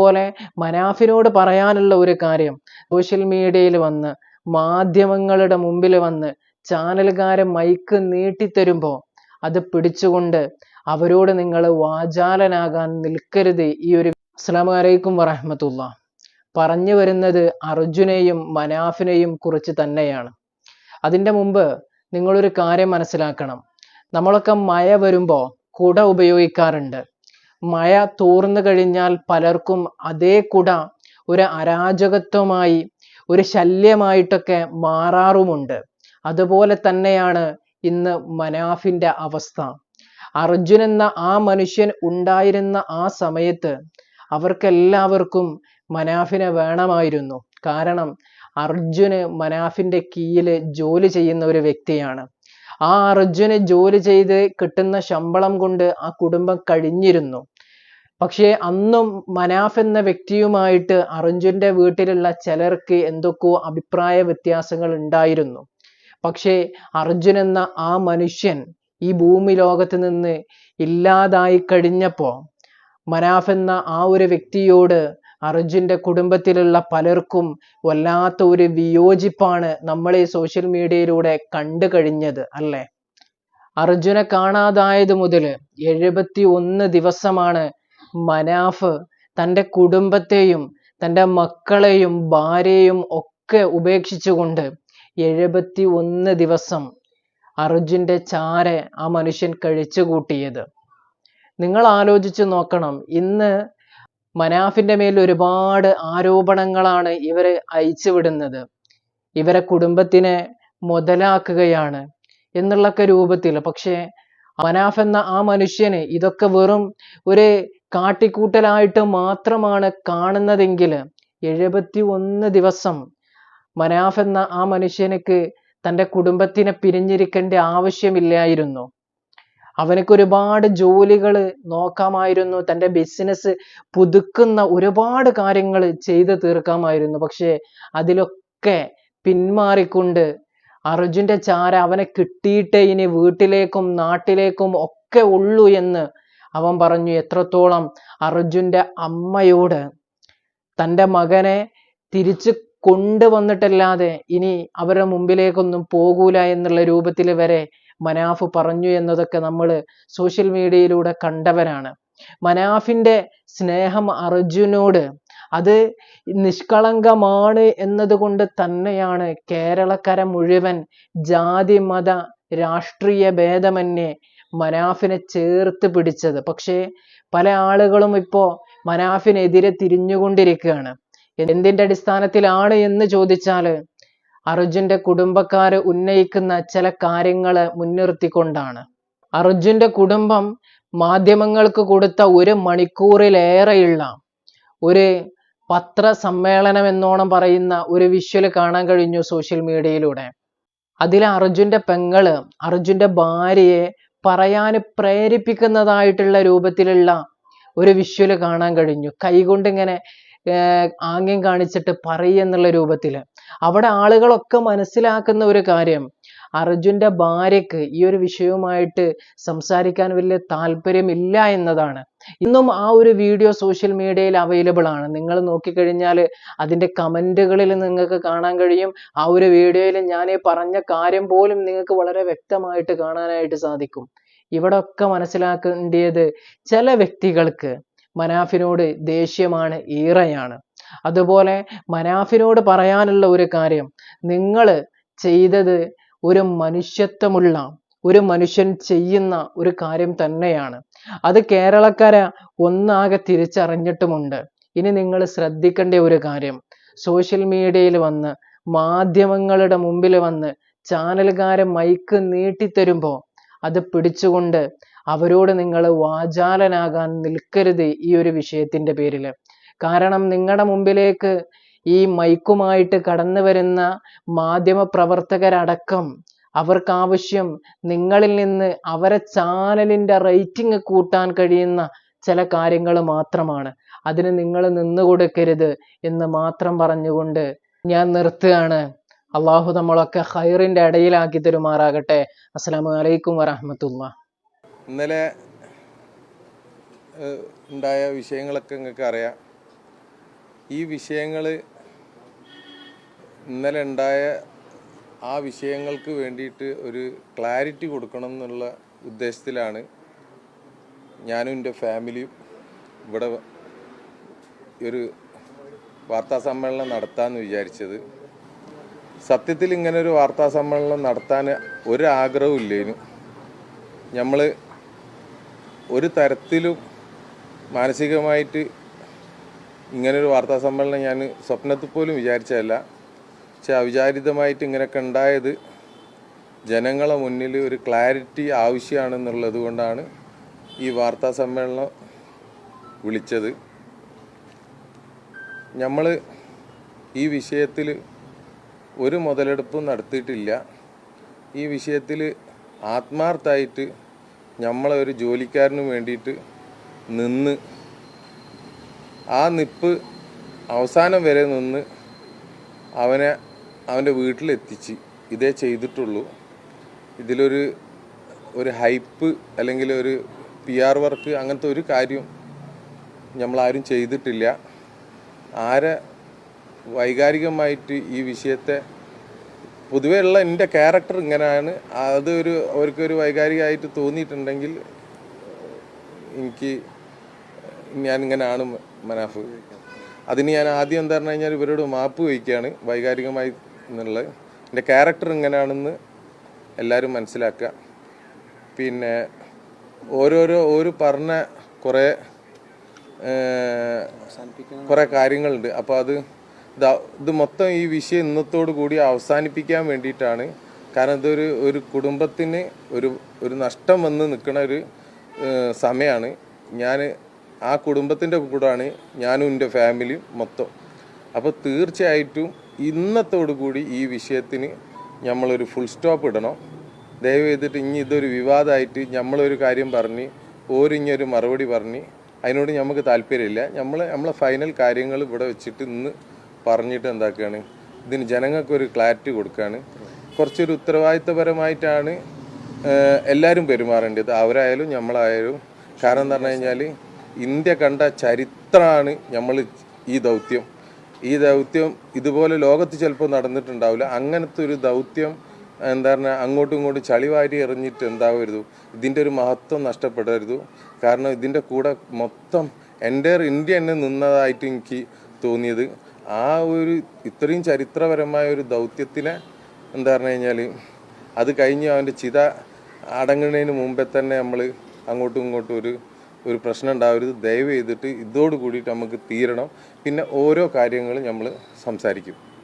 പോലെ മനാഫിനോട് പറയാനുള്ള ഒരു കാര്യം. സോഷ്യൽ മീഡിയയിൽ വന്ന് മാധ്യമങ്ങളുടെ മുമ്പിൽ വന്ന് ചാനലുകാരെ മൈക്ക് നീട്ടിത്തരുമ്പോൾ അത് പിടിച്ചുകൊണ്ട് അവരോട് നിങ്ങൾ വാചാലനാകാൻ നിൽക്കരുത്. ഈ ഒരു അസ്സലാമു അലൈക്കും വറഹമത്തുള്ള പറഞ്ഞു വരുന്നത് അർജുനെയും മനാഫിനെയും കുറിച്ച് തന്നെയാണ്. അതിന്റെ മുമ്പ് നിങ്ങളൊരു കാര്യം മനസ്സിലാക്കണം. നമ്മളൊക്കെ മഴ വരുമ്പോൾ കുട ഉപയോഗിക്കാറുണ്ട്. മഴ തോർന്നു കഴിഞ്ഞാൽ പലർക്കും അതേ കുട ഒരു അരാജകത്വമായി ഒരു ശല്യമായിട്ടൊക്കെ മാറാറുമുണ്ട്. അതുപോലെ തന്നെയാണ് ഇന്ന് മനാഫിന്റെ അവസ്ഥ. അർജുൻ എന്ന ആ മനുഷ്യൻ ഉണ്ടായിരുന്ന ആ സമയത്ത് അവർക്കെല്ലാവർക്കും മനാഫിനെ വേണമായിരുന്നു. കാരണം അർജുന് മനാഫിന്റെ കീഴിൽ ജോലി ചെയ്യുന്ന ഒരു വ്യക്തിയാണ്. ആ അർജുന് ജോലി ചെയ്ത് കിട്ടുന്ന ശമ്പളം കൊണ്ട് ആ കുടുംബം കഴിഞ്ഞിരുന്നു. പക്ഷേ അന്നും മനാഫ് എന്ന വ്യക്തിയുമായിട്ട് അർജുന്റെ വീട്ടിലുള്ള ചിലർക്ക് എന്തൊക്കെയോ അഭിപ്രായ വ്യത്യാസങ്ങൾ ഉണ്ടായിരുന്നു. പക്ഷേ അർജുൻ എന്ന ആ മനുഷ്യൻ ഈ ഭൂമി ലോകത്ത് നിന്ന് ഇല്ലാതായി കഴിഞ്ഞപ്പോൾ മനാഫ് എന്ന ആ ഒരു വ്യക്തിയോട് അർജുന്റെ കുടുംബത്തിലുള്ള പലർക്കും വല്ലാത്ത ഒരു വിയോജിപ്പാണ് നമ്മൾ ഈ സോഷ്യൽ മീഡിയയിലൂടെ കണ്ടു കഴിഞ്ഞത് അല്ലേ? അർജുനെ കാണാതായത് മുതൽ എഴുപത്തി ഒന്ന് ദിവസമാണ് മനാഫ് തന്റെ കുടുംബത്തെയും തന്റെ മക്കളെയും ഭാര്യയും ഒക്കെ ഉപേക്ഷിച്ചുകൊണ്ട് എഴുപത്തി ഒന്ന് ദിവസം അർജുന്റെ ചാര ആ മനുഷ്യൻ കഴിച്ചു കൂട്ടിയത് നിങ്ങൾ ആലോചിച്ച് നോക്കണം ഇന്ന് മനാഫിന്റെ മേൽ ഒരുപാട് ആരോപണങ്ങളാണ് ഇവർ അയച്ചുവിടുന്നത് ഇവരെ കുടുംബത്തിനെ മുതലാക്കുകയാണ് എന്നുള്ളൊക്കെ രൂപത്തിൽ. പക്ഷേ മനാഫ് എന്ന ആ മനുഷ്യന് ഇതൊക്കെ വെറും ഒരു കാട്ടിക്കൂട്ടലായിട്ട് മാത്രമാണ് കാണുന്നതെങ്കിൽ എഴുപത്തി ഒന്ന് ദിവസം മനാഫ് എന്ന ആ മനുഷ്യനക്ക് തന്റെ കുടുംബത്തിനെ പിരിഞ്ഞിരിക്കേണ്ട ആവശ്യമില്ലായിരുന്നു. അവനക്ക് ഒരുപാട് ജോലികൾ നോക്കാമായിരുന്നു. തന്റെ ബിസിനസ് പുതുക്കുന്ന ഒരുപാട് കാര്യങ്ങൾ ചെയ്തു തീർക്കാമായിരുന്നു. പക്ഷേ അതിലൊക്കെ പിന്മാറിക്കൊണ്ട് അർജുന്റെ ചാര അവനെ കിട്ടിയിട്ടേ ഇനി വീട്ടിലേക്കും നാട്ടിലേക്കും ഒക്കെ ഉള്ളൂ എന്ന് അവൻ പറഞ്ഞു. എത്രത്തോളം അർജുന്റെ അമ്മയോട് തന്റെ മകനെ തിരിച്ച് കൊണ്ടുവന്നിട്ടല്ലാതെ ഇനി അവരുടെ മുമ്പിലേക്കൊന്നും പോകൂല എന്നുള്ള രൂപത്തിൽ വരെ മനാഫ് പറഞ്ഞു എന്നതൊക്കെ നമ്മൾ സോഷ്യൽ മീഡിയയിലൂടെ കണ്ടവരാണ്. മനാഫിന്റെ സ്നേഹം അർജുനോട് അത് നിഷ്കളങ്കമാണ് എന്നതുകൊണ്ട് തന്നെയാണ് കേരളക്കര മുഴുവൻ ജാതി മത രാഷ്ട്രീയ ഭേദമന്യേ മനാഫിനെ ചേർത്ത് പിടിച്ചത്. പക്ഷേ പല ആളുകളും ഇപ്പോൾ മനാഫിനെതിരെ തിരിഞ്ഞുകൊണ്ടിരിക്കുകയാണ്. എന്തിന്റെ അടിസ്ഥാനത്തിലാണ് എന്ന് ചോദിച്ചാൽ അർജുന്റെ കുടുംബക്കാര് ഉന്നയിക്കുന്ന ചില കാര്യങ്ങൾ മുൻനിർത്തിക്കൊണ്ടാണ്. അർജുന്റെ കുടുംബം മാധ്യമങ്ങൾക്ക് കൊടുത്ത ഒരു മണിക്കൂറിലേറെയുള്ള ഒരു പത്രസമ്മേളനം എന്നോണം പറയുന്ന ഒരു വിഷ്വൽ കാണാൻ കഴിഞ്ഞു സോഷ്യൽ മീഡിയയിലൂടെ. അതിൽ അർജുന്റെ പെങ്ങൾ അർജുന്റെ ഭാര്യയെ പറയാൻ പ്രേരിപ്പിക്കുന്നതായിട്ടുള്ള രൂപത്തിലുള്ള ഒരു വിഷ്വൽ കാണാൻ കഴിഞ്ഞു. കൈകൊണ്ട് ഇങ്ങനെ ആംഗ്യം കാണിച്ചിട്ട് പറയുന്നുള്ള രൂപത്തിൽ അവിടെ ആളുകളൊക്കെ മനസ്സിലാക്കുന്ന ഒരു കാര്യം അർജുന്റെ ഭാര്യക്ക് ഈ ഒരു വിഷയവുമായിട്ട് സംസാരിക്കാൻ വലിയ താല്പര്യമില്ല എന്നതാണ്. ഇന്നും ആ ഒരു വീഡിയോ സോഷ്യൽ മീഡിയയിൽ അവൈലബിൾ ആണ്. നിങ്ങൾ നോക്കിക്കഴിഞ്ഞാൽ അതിന്റെ കമന്റുകളിൽ നിങ്ങൾക്ക് കാണാൻ കഴിയും. ആ ഒരു വീഡിയോയിൽ ഞാൻ ഈ പറഞ്ഞ കാര്യം പോലും നിങ്ങൾക്ക് വളരെ വ്യക്തമായിട്ട് കാണാനായിട്ട് സാധിക്കും. ഇവിടെ ഒക്കെ മനസ്സിലാക്കേണ്ടത് ചില വ്യക്തികൾക്ക് മനാഫിനോട് ദേഷ്യമാണ് ഈറയാണ് അതുപോലെ മനാഫിനോട് പറയാനുള്ള ഒരു കാര്യം നിങ്ങൾ ചെയ്തത് ഒരു മനുഷ്യത്വമുള്ള ഒരു മനുഷ്യൻ ചെയ്യുന്ന ഒരു കാര്യം തന്നെയാണ്. അത് കേരളക്കര ഒന്നാകെ തിരിച്ചറിഞ്ഞിട്ടുമുണ്ട്. ഇനി നിങ്ങൾ ശ്രദ്ധിക്കേണ്ട ഒരു കാര്യം സോഷ്യൽ മീഡിയയിൽ വന്ന് മാധ്യമങ്ങളുടെ മുമ്പിൽ വന്ന് ചാനലുകാരെ മൈക്ക് നീട്ടിത്തരുമ്പോൾ അത് പിടിച്ചുകൊണ്ട് അവരോട് നിങ്ങൾ വാചാലനാകാൻ നിൽക്കരുത് ഈ ഒരു വിഷയത്തിന്റെ പേരിൽ. കാരണം നിങ്ങളുടെ മുമ്പിലേക്ക് ഈ മൈക്കുമായിട്ട് കടന്നു വരുന്ന മാധ്യമ പ്രവർത്തകരടക്കം അവർക്ക് ആവശ്യം നിങ്ങളിൽ നിന്ന് അവരെ ചാനലിന്റെ റേറ്റിംഗ് കൂട്ടാൻ കഴിയുന്ന ചില കാര്യങ്ങൾ മാത്രമാണ്. അതിന് നിങ്ങൾ നിന്നു കൊടുക്കരുത് എന്ന് മാത്രം പറഞ്ഞുകൊണ്ട് ഞാൻ നിർത്തുകയാണ്. അള്ളാഹു നമ്മളൊക്കെ ഹൈറിന്റെ ഇടയിലാക്കി തരുമാറാകട്ടെ. അസ്സലാമു അലൈക്കും വറഹമത്തുള്ള ഇന്നലെ ഉണ്ടായ വിഷയങ്ങളൊക്കെ നിങ്ങൾക്ക് അറിയാം. ഈ വിഷയങ്ങൾ ഇന്നലെ ഉണ്ടായ ആ വിഷയങ്ങൾക്ക് വേണ്ടിയിട്ട് ഒരു ക്ലാരിറ്റി കൊടുക്കണം എന്നുള്ള ഉദ്ദേശത്തിലാണ് ഞാനും എന്റെ ഫാമിലിയും ഇവിടെ ഒരു വാർത്താ സമ്മേളനം നടത്താമെന്ന് വിചാരിച്ചത്. സത്യത്തിൽ ഇങ്ങനെ ഒരു വാർത്താ സമ്മേളനം നടത്താൻ ഒരാഗ്രഹവും ഇല്ലേനു. നമ്മൾ ഒരു തരത്തിലും മാനസികമായിട്ട് ഇങ്ങനൊരു വാർത്താ സമ്മേളനം ഞാൻ സ്വപ്നത്തിൽ പോലും വിചാരിച്ചതല്ല. പക്ഷെ അവിചാരിതമായിട്ട് ഇങ്ങനെയൊക്കെ ഉണ്ടായത് ജനങ്ങളെ മുന്നിൽ ഒരു ക്ലാരിറ്റി ആവശ്യമാണെന്നുള്ളത് കൊണ്ടാണ് ഈ വാർത്താ സമ്മേളനം വിളിച്ചത്. നമ്മൾ ഈ വിഷയത്തിൽ ഒരു മുതലെടുപ്പും നടത്തിയിട്ടില്ല. ഈ വിഷയത്തിൽ ആത്മാർത്ഥമായിട്ട് നമ്മളെ ഒരു ജോലിക്കാരന് വേണ്ടിയിട്ട് നിന്ന് ആ നിപ്പ് അവസാനം വരെ നിന്ന് അവനെ അവന്റെ വീട്ടിലെത്തിച്ച് ഇതേ ചെയ്തിട്ടുള്ളൂ. ഇതിലൊരു ഒരു ഹൈപ്പ് അല്ലെങ്കിൽ ഒരു പി ആർ വർക്ക് അങ്ങനത്തെ ഒരു കാര്യം നമ്മളാരും ചെയ്തിട്ടില്ല. ആരെ വൈകാരികമായിട്ട് ഈ വിഷയത്തെ പൊതുവേ ഉള്ള എന്റെ ക്യാരക്ടർ ഇങ്ങനെയാണ്. അതൊരു അവർക്കൊരു വൈകാരികമായിട്ട് തോന്നിയിട്ടുണ്ടെങ്കിൽ എനിക്ക് ഞാൻ ഇങ്ങനെയാണ് മനാഫ്. അതിന് ഞാൻ ആദ്യം എന്താ പറഞ്ഞു കഴിഞ്ഞാൽ ഇവരോട് മാപ്പ് വയ്ക്കുകയാണ് വൈകാരികമായി എന്നുള്ളത് എന്റെ ക്യാരക്ടർ ഇങ്ങനെയാണെന്ന് എല്ലാവരും മനസ്സിലാക്കുക. പിന്നെ ഓരോരോ ഒരു പറഞ്ഞ കുറേ കുറേ കാര്യങ്ങളുണ്ട്. അപ്പോൾ അത് ഇത് മൊത്തം ഈ വിഷയം ഇന്നത്തോടു കൂടി അവസാനിപ്പിക്കാൻ വേണ്ടിയിട്ടാണ്. കാരണം ഇതൊരു ഒരു കുടുംബത്തിന് ഒരു ഒരു നഷ്ടം വന്ന് നിൽക്കുന്ന ഒരു സമയമാണ് ഞാൻ ആ കുടുംബത്തിന്റെ കൂടാണ് ഞാനും എന്റെ ഫാമിലിയും മൊത്തം. അപ്പോൾ തീർച്ചയായിട്ടും ഇന്നത്തോടു കൂടി ഈ വിഷയത്തിന് നമ്മളൊരു ഫുൾ സ്റ്റോപ്പ് ഇടണം. ദയവ് ചെയ്തിട്ട് ഇനി ഇതൊരു വിവാദമായിട്ട് നമ്മളൊരു കാര്യം പറഞ്ഞ് ഓരിഞ്ഞൊരു മറുപടി പറഞ്ഞ് അതിനോട് നമുക്ക് താല്പര്യമില്ല. നമ്മൾ നമ്മളെ ഫൈനൽ കാര്യങ്ങൾ ഇവിടെ വെച്ചിട്ട് ഇന്ന് പറഞ്ഞിട്ട് എന്താക്കുകയാണ് ഇതിന് ജനങ്ങൾക്കൊരു ക്ലാരിറ്റി കൊടുക്കുകയാണ് കുറച്ചൊരു ഉത്തരവാദിത്തപരമായിട്ടാണ് എല്ലാവരും പെരുമാറേണ്ടത്. അവരായാലും നമ്മളായാലും കാരണം എന്ന് പറഞ്ഞു കഴിഞ്ഞാൽ ഇന്ത്യ കണ്ട ചരിത്രമാണ് നമ്മൾ ഈ ദൗത്യം. ഈ ദൗത്യം ഇതുപോലെ ലോകത്ത് ചിലപ്പോൾ നടന്നിട്ടുണ്ടാവില്ല. അങ്ങനത്തെ ഒരു ദൗത്യം എന്താ പറഞ്ഞാൽ അങ്ങോട്ടും ഇങ്ങോട്ടും ചളിവാരി എറിഞ്ഞിട്ട് എന്താവരുത്? ഇതിന്റെ ഒരു മഹത്വം നഷ്ടപ്പെടരുത്. കാരണം ഇതിന്റെ കൂടെ മൊത്തം എന്റെ ഇന്ത്യ തന്നെ നിന്നതായിട്ട് എനിക്ക് തോന്നിയത്. ആ ഒരു ഇത്രയും ചരിത്രപരമായ ഒരു ദൗത്യത്തിനെ എന്താ പറഞ്ഞു കഴിഞ്ഞാൽ അത് കഴിഞ്ഞ് അവന്റെ ചിത അടങ്ങുന്നതിന് മുമ്പേ തന്നെ നമ്മൾ അങ്ങോട്ടും ഇങ്ങോട്ടും ഒരു ഒരു പ്രശ്നം ഉണ്ടാവരുത്. ദയവ് ചെയ്തിട്ട് ഇതോട് കൂടിയിട്ട് നമുക്ക് തീരണം. പിന്നെ ഓരോ കാര്യങ്ങളും നമ്മൾ സംസാരിക്കും.